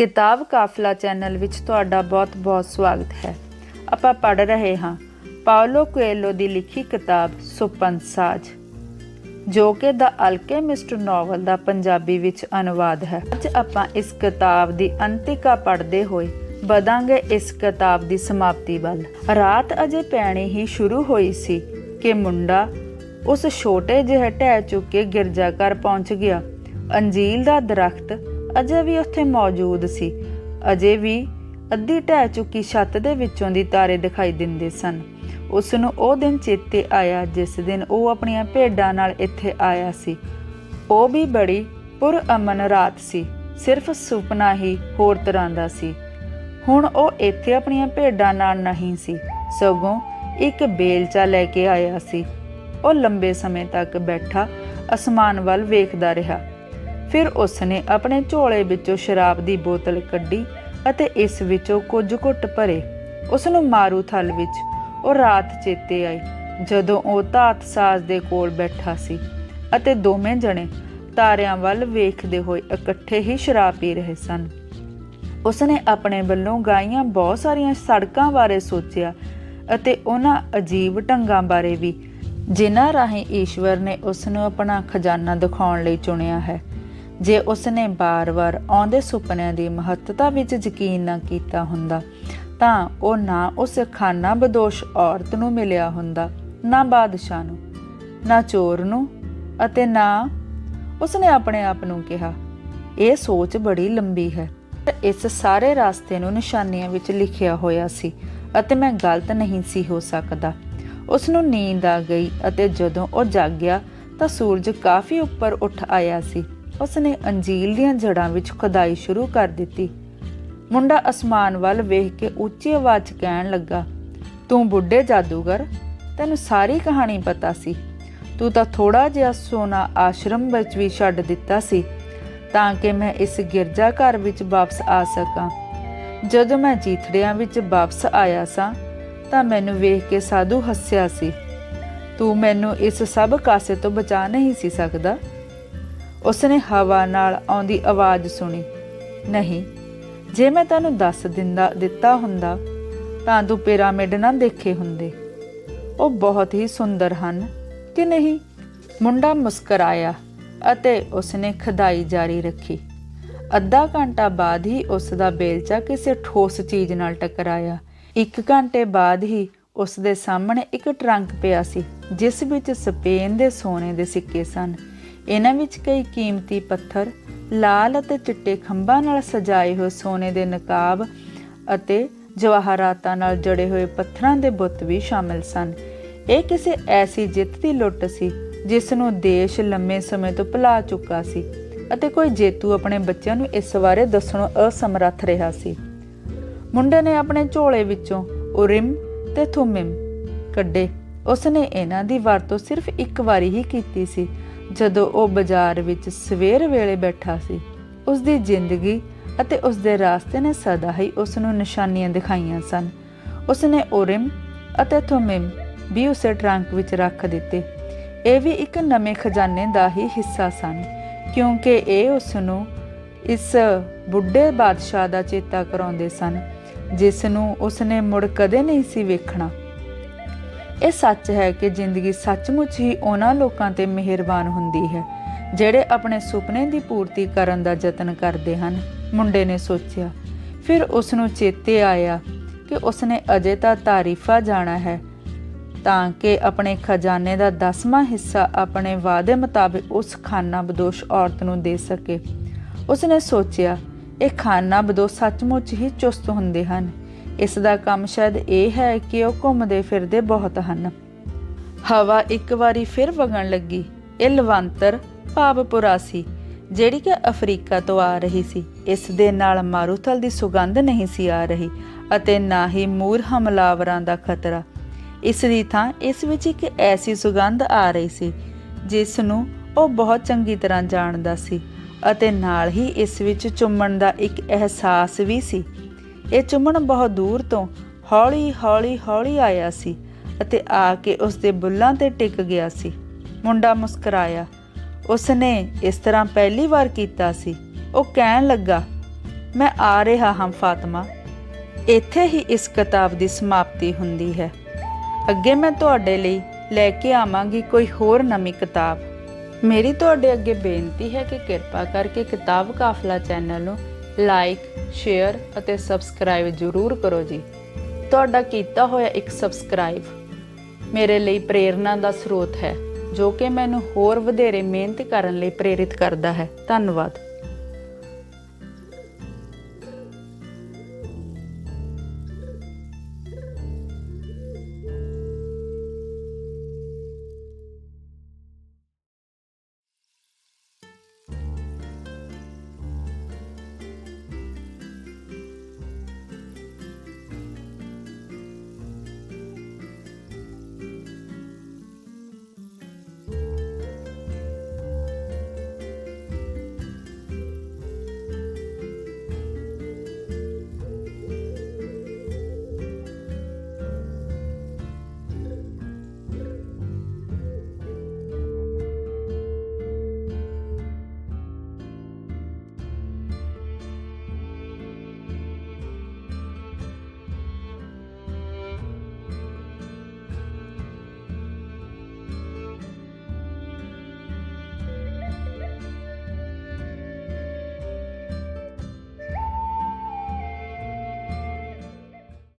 ਕਿਤਾਬ ਕਾਫਲਾ ਚੈਨਲ ਵਿੱਚ ਤੁਹਾਡਾ ਬਹੁਤ-ਬਹੁਤ ਸਵਾਗਤ ਹੈ। ਆਪਾਂ ਪੜ੍ਹ ਰਹੇ ਹਾਂ ਪਾਓਲੋ ਕੋਏਲੋ ਦੀ ਲਿਖੀ ਕਿਤਾਬ ਸੁਪਨ ਸਾਜ, ਜੋ ਕਿ ਦਾ ਅਲਕੇਮਿਸਟ ਨੋਵਲ ਦਾ ਪੰਜਾਬੀ ਵਿੱਚ ਅਨੁਵਾਦ ਹੈ। ਅੱਜ ਆਪਾਂ ਇਸ ਕਿਤਾਬ ਦੀ ਅੰਤਿਕਾ ਪੜ੍ਹਦੇ ਹੋਏ ਵਧਾਂਗੇ ਇਸ ਕਿਤਾਬ ਦੀ ਸਮਾਪਤੀ ਵੱਲ। ਰਾਤ ਅਜੇ ਪੈਣੀ ਹੀ ਸ਼ੁਰੂ ਹੋਈ ਸੀ ਕਿ ਮੁੰਡਾ ਉਸ ਛੋਟੇ ਜਿਹੇ ਢਹਿ ਚੁੱਕੇ ਗਿਰਜਾਘਰ ਪਹੁੰਚ ਗਿਆ। ਅੰਜੀਲ ਦਾ ਦਰਖਤ ਅਜੇ ਵੀ ਉੱਥੇ ਮੌਜੂਦ ਸੀ। ਅਜੇ ਵੀ ਅੱਧੀ ਢਹਿ ਚੁੱਕੀ ਛੱਤ ਦੇ ਵਿੱਚੋਂ ਦੀ ਤਾਰੇ ਦਿਖਾਈ ਦਿੰਦੇ ਸਨ। ਉਸ ਨੂੰ ਉਹ ਦਿਨ ਚੇਤੇ ਆਇਆ ਜਿਸ ਦਿਨ ਉਹ ਆਪਣੀਆਂ ਭੇਡਾਂ ਨਾਲ ਇੱਥੇ ਆਇਆ ਸੀ। ਉਹ ਵੀ ਬੜੀ ਪੁਰ ਅਮਨ ਰਾਤ ਸੀ। ਸਿਰਫ ਸੁਪਨਾ ਹੀ ਹੋਰ ਤਰ੍ਹਾਂ ਦਾ ਸੀ। ਹੁਣ ਉਹ ਇੱਥੇ ਆਪਣੀਆਂ ਭੇਡਾਂ ਨਾਲ ਨਹੀਂ ਸੀ। ਸਗੋਂ ਇੱਕ ਬੇਲਚਾ ਲੈ ਕੇ ਆਇਆ ਸੀ। ਉਹ ਲੰਬੇ ਸਮੇਂ ਤੱਕ ਬੈਠਾ ਅਸਮਾਨ ਵੱਲ ਵੇਖਦਾ ਰਿਹਾ। ਫਿਰ ਉਸਨੇ ਆਪਣੇ ਝੋਲੇ ਵਿੱਚੋਂ ਸ਼ਰਾਬ ਦੀ ਬੋਤਲ ਕੱਢੀ ਅਤੇ ਇਸ ਵਿੱਚੋਂ ਕੁਝ ਘੁੱਟ ਭਰੇ। ਉਸ ਨੂੰ ਮਾਰੂ ਥਲ ਵਿੱਚ ਉਹ ਰਾਤ ਚੇਤੇ ਆਈ, ਜਦੋਂ ਉਹ ਧਾਤ ਸਾਜ਼ ਦੇ ਕੋਲ ਬੈਠਾ ਸੀ ਅਤੇ ਦੋਵੇਂ ਜਣੇ ਤਾਰਿਆਂ ਵੱਲ ਵੇਖਦੇ ਹੋਏ ਇਕੱਠੇ ਹੀ ਸ਼ਰਾਬ ਪੀ ਰਹੇ ਸਨ। ਉਸਨੇ ਆਪਣੇ ਵੱਲੋਂ ਗਾਈਆਂ ਬਹੁਤ ਸਾਰੀਆਂ ਸੜਕਾਂ ਬਾਰੇ ਸੋਚਿਆ ਅਤੇ ਉਹਨਾਂ ਅਜੀਬ ਢੰਗਾਂ ਬਾਰੇ ਵੀ, ਜਿਨ੍ਹਾਂ ਰਾਹੀਂ ਈਸ਼ਵਰ ਨੇ ਉਸ ਨੂੰ ਆਪਣਾ ਖਜ਼ਾਨਾ ਦਿਖਾਉਣ ਲਈ ਚੁਣਿਆ ਹੈ। ਜੇ ਉਸਨੇ ਬਾਰ-ਬਾਰ ਆਉਂਦੇ ਸੁਪਨਿਆਂ ਦੀ ਮਹੱਤਤਾ ਵਿੱਚ ਯਕੀਨ ਨਾ ਕੀਤਾ ਹੁੰਦਾ, ਤਾਂ ਉਹ ਨਾ ਉਸ ਖਾਨਾ ਬਦੋਸ਼ ਔਰਤ ਨੂੰ ਮਿਲਿਆ ਹੁੰਦਾ, ਨਾ ਬਾਦਸ਼ਾਹ ਨੂੰ, ਨਾ ਚੋਰ ਨੂੰ ਅਤੇ ਨਾ ਉਸਨੇ ਆਪਣੇ ਆਪ ਨੂੰ ਕਿਹਾ, ਇਹ ਸੋਚ ਬੜੀ ਲੰਬੀ ਹੈ। ਇਸ ਸਾਰੇ ਰਾਸਤੇ ਨੂੰ ਨਿਸ਼ਾਨੀਆਂ ਵਿੱਚ ਲਿਖਿਆ ਹੋਇਆ ਸੀ ਅਤੇ ਮੈਂ ਗਲਤ ਨਹੀਂ ਸੀ ਹੋ ਸਕਦਾ। ਉਸ ਨੂੰ ਨੀਂਦ ਆ ਗਈ ਅਤੇ ਜਦੋਂ ਉਹ ਜਾਗਿਆ ਤਾਂ ਸੂਰਜ ਕਾਫੀ ਉੱਪਰ ਉੱਠ ਆਇਆ ਸੀ। ਉਸ ਨੇ ਅੰਜੀਲ ਦੀਆਂ ਜੜਾਂ ਵਿੱਚ ਖੁਦਾਈ ਸ਼ੁਰੂ ਕਰ ਦਿੱਤੀ। ਮੁੰਡਾ ਅਸਮਾਨ ਵੱਲ ਵੇਖ ਕੇ ਉੱਚੀ ਆਵਾਜ਼ 'ਚ ਕਹਿਣ ਲੱਗਾ, ਤੂੰ ਬੁੱਢੇ ਜਾਦੂਗਰ, ਤੈਨੂੰ ਸਾਰੀ ਕਹਾਣੀ ਪਤਾ ਸੀ। ਤੂੰ ਤਾਂ ਥੋੜਾ ਜਿਹਾ ਸੋਨਾ ਆਸ਼ਰਮ ਵਿੱਚ ਵੀ ਛੱਡ ਦਿੱਤਾ ਸੀ, ਤਾਂ ਕਿ ਮੈਂ ਇਸ ਗਿਰਜਾ ਘਰ ਵਿੱਚ ਵਾਪਸ ਆ ਸਕਾਂ। ਜਦੋਂ ਮੈਂ ਜੀਥੜਿਆਂ ਵਿੱਚ ਵਾਪਸ ਆਇਆ ਸਾਂ, ਤਾਂ ਮੈਨੂੰ ਵੇਖ ਕੇ ਸਾਧੂ ਹੱਸਿਆ ਸੀ। ਤੂੰ ਮੈਨੂੰ ਇਸ ਸਭ ਕਾਸੇ ਤੋਂ ਬਚਾ ਨਹੀਂ ਸੀ ਸਕਦਾ। ਉਸਨੇ ਹਵਾ ਨਾਲ ਆਉਂਦੀ ਆਵਾਜ਼ ਸੁਣੀ। ਨਹੀਂ, ਜੇ ਮੈਂ ਤੈਨੂੰ ਦੱਸ ਦਿੰਦਾ, ਦਿੱਤਾ ਹੁੰਦਾ, ਤਾਂ ਤੂੰ ਪਿਰਾਮਿਡ ਨਾ ਦੇਖੇ ਹੁੰਦੇ। ਉਹ ਬਹੁਤ ਹੀ ਸੁੰਦਰ ਹਨ, ਕਿ ਨਹੀਂ? ਮੁੰਡਾ ਮੁਸਕਰਾਇਆ ਅਤੇ ਉਸਨੇ ਖਦਾਈ ਜਾਰੀ ਰੱਖੀ। ਅੱਧਾ ਘੰਟਾ ਬਾਅਦ ਹੀ ਉਸ ਦਾ ਬੇਲਚਾ ਕਿਸੇ ਠੋਸ ਚੀਜ਼ ਨਾਲ ਟਕਰਾਇਆ। ਇੱਕ ਘੰਟੇ ਬਾਅਦ ਹੀ ਉਸ ਦੇ ਸਾਹਮਣੇ ਇੱਕ ਟਰੰਕ ਪਿਆ ਸੀ, ਜਿਸ ਵਿੱਚ ਸਪੇਨ ਦੇ ਸੋਨੇ ਦੇ ਸਿੱਕੇ ਸਨ। ਇਹਨਾਂ ਵਿੱਚ ਕਈ ਕੀਮਤੀ ਪੱਥਰ, ਲਾਲ ਅਤੇ ਚਿੱਟੇ ਖੰਭਾਂ ਨਾਲ ਸਜਾਏ ਹੋਏ ਸੋਨੇ ਦੇ ਨਕਾਬ ਅਤੇ ਜਵਾਹਰਾਤਾਂ ਨਾਲ ਜੜੇ ਹੋਏ ਪੱਥਰਾਂ ਦੇ ਬੁੱਤ ਵੀ ਸ਼ਾਮਿਲ ਸਨ। ਇਹ ਕਿਸੇ ਐਸੀ ਜਿੱਤ ਦੀ ਲੁੱਟ ਸੀ, ਜਿਸ ਨੂੰ ਦੇਸ਼ ਲੰਮੇ ਸਮੇਂ ਤੋਂ ਭੁਲਾ ਚੁੱਕਾ ਸੀ ਅਤੇ ਕੋਈ ਜੇਤੂ ਆਪਣੇ ਬੱਚਿਆਂ ਨੂੰ ਇਸ ਬਾਰੇ ਦੱਸਣੋਂ ਅਸਮਰੱਥ ਰਿਹਾ ਸੀ। ਮੁੰਡੇ ਨੇ ਆਪਣੇ ਝੋਲੇ ਵਿੱਚੋਂ ਉਰਿਮ ਤੇ ਥੁਮਿਮ ਕੱਢੇ। ਉਸਨੇ ਇਹਨਾਂ ਦੀ ਵਰਤੋਂ ਸਿਰਫ ਇੱਕ ਵਾਰੀ ਹੀ ਕੀਤੀ ਸੀ ਜਦੋਂ ਉਹ ਬਾਜ਼ਾਰ ਵਿੱਚ ਸਵੇਰ ਵੇਲੇ ਬੈਠਾ ਸੀ ਉਸ ਦੀ ਜ਼ਿੰਦਗੀ ਅਤੇ ਉਸ ਦੇ ਰਾਸਤੇ ਨੇ ਸਦਾ ਹੀ ਉਸ ਨੂੰ ਨਿਸ਼ਾਨੀਆਂ ਦਿਖਾਈਆਂ ਸਨ। ਉਸਨੇ ਓਰਿਮ ਅਤੇ ਥੁਮਿਮ ਵੀ ਉਸੇ ਟਰੰਕ ਵਿੱਚ ਰੱਖ ਦਿੱਤੇ। ਇਹ ਵੀ ਇੱਕ ਨਵੇਂ ਖਜ਼ਾਨੇ ਦਾ ਹੀ ਹਿੱਸਾ ਸਨ, ਕਿਉਂਕਿ ਇਹ ਉਸ ਨੂੰ ਇਸ ਬੁੱਢੇ ਬਾਦਸ਼ਾਹ ਦਾ ਚੇਤਾ ਕਰਾਉਂਦੇ ਸਨ ਜਿਸ ਨੂੰ ਉਸਨੇ ਮੁੜ ਕਦੇ ਨਹੀਂ ਸੀ ਵੇਖਣਾ। ਇਹ ਸੱਚ ਹੈ ਕਿ ਜ਼ਿੰਦਗੀ ਸੱਚਮੁੱਚ ਹੀ ਉਹਨਾਂ ਲੋਕਾਂ ਤੇ ਮਿਹਰਬਾਨ ਹੁੰਦੀ ਹੈ, ਜਿਹੜੇ ਆਪਣੇ ਸੁਪਨੇ ਦੀ ਪੂਰਤੀ ਕਰਨ ਦਾ ਯਤਨ ਕਰਦੇ ਹਨ। ਮੁੰਡੇ ਨੇ ਸੋਚਿਆ, ਫਿਰ ਉਸ ਨੂੰ ਚੇਤੇ ਆਇਆ ਕਿ ਉਸਨੇ ਅਜੇ ਤਾਂ ਤਾਰੀਫਾ ਜਾਣਾ ਹੈ, ਤਾਂ ਕਿ ਆਪਣੇ ਖਜ਼ਾਨੇ ਦਾ 10ਵਾਂ ਹਿੱਸਾ ਆਪਣੇ ਵਾਅਦੇ ਮੁਤਾਬਿਕ ਉਸ ਖਾਨਾ ਬਦੋਸ਼ ਔਰਤ ਨੂੰ ਦੇ ਸਕੇ। ਉਸਨੇ ਸੋਚਿਆ, ਇਹ ਖਾਨਾ ਬਦੋਸ਼ ਸੱਚਮੁੱਚ ਹੀ ਚੁਸਤ ਹੁੰਦੇ ਹਨ। ਇਸ ਦਾ ਕੰਮ ਸ਼ਾਇਦ ਇਹ ਹੈ ਕਿ ਉਹ ਘੁੰਮਦੇ ਫਿਰਦੇ ਬਹੁਤ ਹਨ। ਹਵਾ ਇੱਕ ਵਾਰੀ ਫਿਰ ਵਗਣ ਲੱਗੀ। ਇਹ ਲਵੰਤਰ ਭਾਵਪੁਰਾ ਸੀ ਜਿਹੜੀ ਕਿ ਅਫਰੀਕਾ ਤੋਂ ਆ ਰਹੀ ਸੀ। ਇਸ ਦੇ ਨਾਲ ਮਾਰੂਥਲ ਦੀ ਸੁਗੰਧ ਨਹੀਂ ਸੀ ਆ ਰਹੀ ਅਤੇ ਨਾ ਹੀ ਮੂਰ ਹਮਲਾਵਰਾਂ ਦਾ ਖਤਰਾ। ਇਸ ਦੀ ਥਾਂ ਇਸ ਵਿੱਚ ਇੱਕ ਐਸੀ ਸੁਗੰਧ ਆ ਰਹੀ ਸੀ, ਜਿਸ ਨੂੰ ਉਹ ਬਹੁਤ ਚੰਗੀ ਤਰ੍ਹਾਂ ਜਾਣਦਾ ਸੀ ਅਤੇ ਨਾਲ ਹੀ ਇਸ ਵਿੱਚ ਚੁੰਮਣ ਦਾ ਇੱਕ ਅਹਿਸਾਸ ਵੀ ਸੀ। ਇਹ ਚੁੰਮਣ ਬਹੁਤ ਦੂਰ ਤੋਂ ਹੌਲੀ ਹੌਲੀ ਹੌਲੀ ਆਇਆ ਸੀ ਅਤੇ ਆ ਕੇ ਉਸ ਦੇ ਬੁੱਲਾਂ ਤੇ ਟਿਕ ਗਿਆ ਸੀ। ਮੁੰਡਾ ਮੁਸਕਰਾਇਆ। ਉਸਨੇ ਇਸ ਤਰ੍ਹਾਂ ਪਹਿਲੀ ਵਾਰ ਕੀਤਾ ਸੀ। ਉਹ ਕਹਿਣ ਲੱਗਾ, ਮੈਂ ਆ ਰਿਹਾ ਹਾਂ ਫਾਤਮਾ। ਇੱਥੇ ਹੀ ਇਸ ਕਿਤਾਬ ਦੀ ਸਮਾਪਤੀ ਹੁੰਦੀ ਹੈ। ਅੱਗੇ ਮੈਂ ਤੁਹਾਡੇ ਲਈ ਲੈ ਕੇ ਆਵਾਂਗੀ ਕੋਈ ਹੋਰ ਨਵੀਂ ਕਿਤਾਬ। ਮੇਰੀ ਤੁਹਾਡੇ ਅੱਗੇ ਬੇਨਤੀ ਹੈ ਕਿ ਕਿਰਪਾ ਕਰਕੇ ਕਿਤਾਬ ਕਾਫਲਾ ਚੈਨਲ ਨੂੰ ਲਾਈਕ, ਸ਼ੇਅਰ ਅਤੇ ਸਬਸਕ੍ਰਾਈਬ ਜ਼ਰੂਰ ਕਰੋ ਜੀ। ਤੁਹਾਡਾ ਕੀਤਾ ਹੋਇਆ ਇੱਕ ਸਬਸਕ੍ਰਾਈਬ ਮੇਰੇ ਲਈ ਪ੍ਰੇਰਣਾ ਦਾ ਸਰੋਤ ਹੈ, ਜੋ ਕਿ ਮੈਨੂੰ ਹੋਰ ਵਧੇਰੇ ਮਿਹਨਤ ਕਰਨ ਲਈ ਪ੍ਰੇਰਿਤ ਕਰਦਾ ਹੈ। ਧੰਨਵਾਦ।